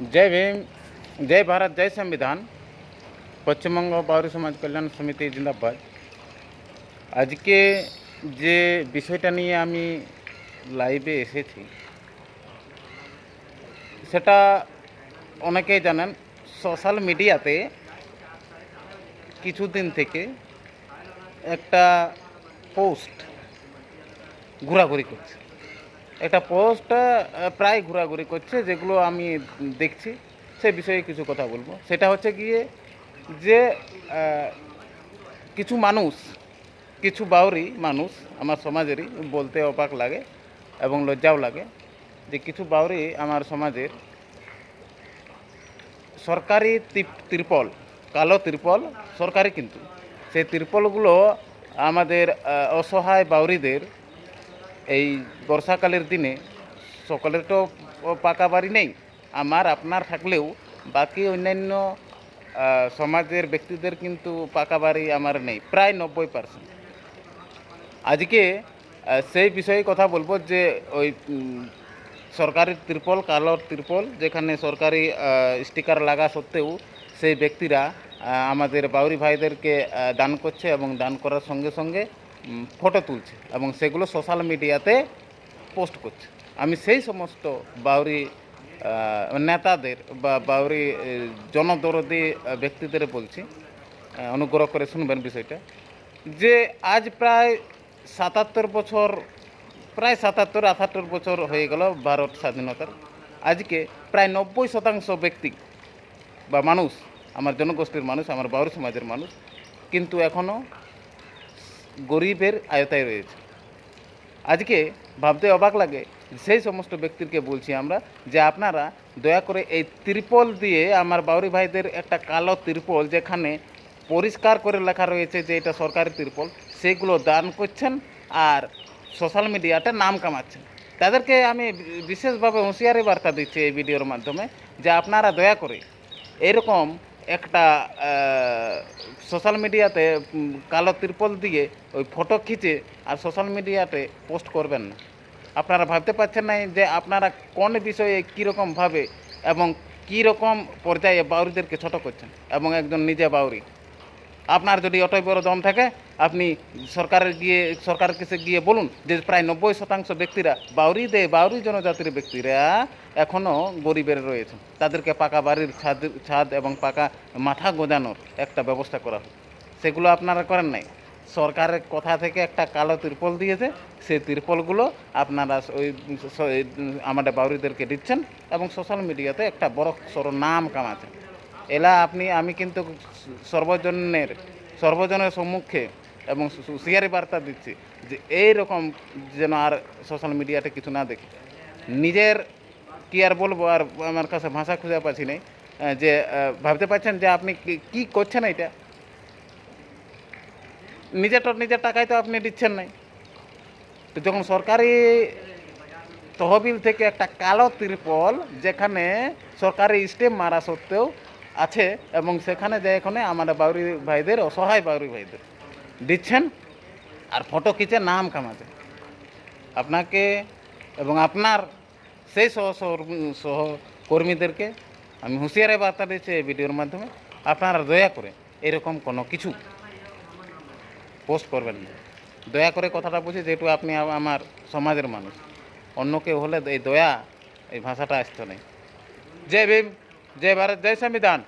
জয় ভীম জয় ভারত জয় সংবিধান পশ্চিমবঙ্গ বাউরি সমাজ কল্যাণ সমিতি জিন্দাবাদ আজকে যে বিষয়টা নিয়ে আমি লাইভে এসেছি সেটা অনেকেই জানেন সোশ্যাল মিডিয়াতে কিছুদিন থেকে একটা পোস্ট ঘোরাঘুরি করছে একটা পোস্ট প্রায় ঘোরাঘুরি করছে, যেগুলো আমি দেখছি, সে বিষয়ে কিছু কথা বলব। সেটা হচ্ছে গিয়ে যে কিছু মানুষ, কিছু বাউরি মানুষ, আমার সমাজেরই বলতে অবাক লাগে এবং লজ্জাও লাগে, যে কিছু বাউরি আমার সমাজের সরকারি তিরপল, কালো তিরপল সরকারি কিন্তু। সেই তিরপলগুলো আমাদের অসহায় বাউরিদের এই বর্ষাকালের দিনে সকলের তো পাকা বাড়ি নেই। আমার, আপনার থাকলেও বাকি অন্যান্য সমাজের ব্যক্তিদের কিন্তু পাকা বাড়ি আমার নেই, প্রায় নব্বই পার্সেন্ট আজকে সেই বিষয়ে কথা বলব যে ওই সরকারি ত্রিপল কালো ত্রিপল, যেখানে সরকারি স্টিকার লাগা সত্ত্বেও সেই ব্যক্তিরা আমাদের বাউরি ভাইদেরকে দান করছে এবং দান করার সঙ্গে সঙ্গে ফটো তুলছে এবং সেগুলো সোশ্যাল মিডিয়াতে পোস্ট করছে। আমি সেই সমস্ত বাউরি নেতাদের বা বাউরি জনদরদি ব্যক্তিদের বলছি অনুগ্রহ করে শুনবেন বিষয়টা, যে আজ প্রায় সাতাত্তর বছর, প্রায় সাতাত্তর আঠাত্তর বছর হয়ে গেল ভারত স্বাধীনতার। আজকে প্রায় নব্বই শতাংশ ব্যক্তি বা মানুষ, আমার জনগোষ্ঠীর মানুষ, আমার বাউরি সমাজের মানুষ, কিন্তু এখনও গরিবের আয়তায় রয়েছে। আজকে ভাবতে অবাক লাগে, সেই সমস্ত ব্যক্তিকে বলছি আমরা যে আপনারা দয়া করে এই ত্রিপল দিয়ে আমার বাউরি ভাইদের একটা কালো ত্রিপল যেখানে পরিষ্কার করে লেখা রয়েছে যে এটা সরকারি ত্রিপল, সেগুলো দান করছেন আর সোশ্যাল মিডিয়াতে নাম কামাচ্ছেন। তাদেরকে আমি বিশেষভাবে হুঁশিয়ারি বার্তা দিচ্ছি এই ভিডিওর মাধ্যমে যে আপনারা দয়া করে এরকম একটা সোশ্যাল মিডিয়াতে কালো ত্রিপল দিয়ে ওই ফটো খিচে আর সোশ্যাল মিডিয়াতে পোস্ট করবেন না। আপনারা ভাবতে পারছেন না যে আপনারা কোন বিষয়ে কীরকমভাবে এবং কীরকম পর্যায়ে বাউরিদেরকে ছোট করছেন এবং একজন নিজে বাউরি আপনার যদি অতই বড় দম থাকে, আপনি সরকারের গিয়ে, সরকারের কাছে গিয়ে বলুন যে প্রায় নব্বই শতাংশ ব্যক্তিরা বাউরি দে, বাউরি জনজাতির ব্যক্তিরা এখনও গরিবের রয়েছে। তাদেরকে পাকা বাড়ির ছাদ ছাদ এবং পাকা মাথা গোজানোর একটা ব্যবস্থা করা হোক। সেগুলো আপনারা করেন নাই। সরকারের কথা থেকে একটা কালো তিরপল দিয়েছে। সেই তিরপলগুলো আপনারা ওই আমাদের বাউরিদেরকে দিচ্ছেন এবং সোশ্যাল মিডিয়াতে একটা বড় সড়ো নাম কামাচ্ছেন। এলা আপনি, আমি কিন্তু সর্বজনের সর্বজনের সম্মুখে এবং হুঁশিয়ারি বার্তা দিচ্ছি যে এই রকম যেন আর সোশ্যাল মিডিয়াতে কিছু না দেখি। নিজের কি আর বলব, আর আমার কাছে ভাষা খুঁজে পাচ্ছি নাই। যে ভাবতে পারছেন যে আপনি কি- করছেন এটা নিজের নিজের টাকায় তো আপনি দিচ্ছেন নাই। তো যখন সরকারি তহবিল থেকে একটা কালো ত্রিপল, যেখানে সরকারি স্টেম মারা সত্ত্বেও আছে এবং সেখানে যে এখানে আমাদের বাউরি ভাইদের, অসহায় বাউরি ভাইদের দিচ্ছেন আর ফটো খিচে নাম কামাতে। আপনাকে এবং আপনার সেই সহ সহকর্মী- সহকর্মীদেরকে আমি হুঁশিয়ারি বার্তা দিচ্ছি এই ভিডিওর মাধ্যমে, আপনারা দয়া করে এরকম কোনো কিছু পোস্ট করবেন না। দয়া করে কথাটা বুঝি, যেহেতু আপনি আমার সমাজের মানুষ, অন্য কেউ হলে এই দয়া, এই ভাষাটা আসতো নেই জয় ভীম। জয় ভারত জয় সংবিধান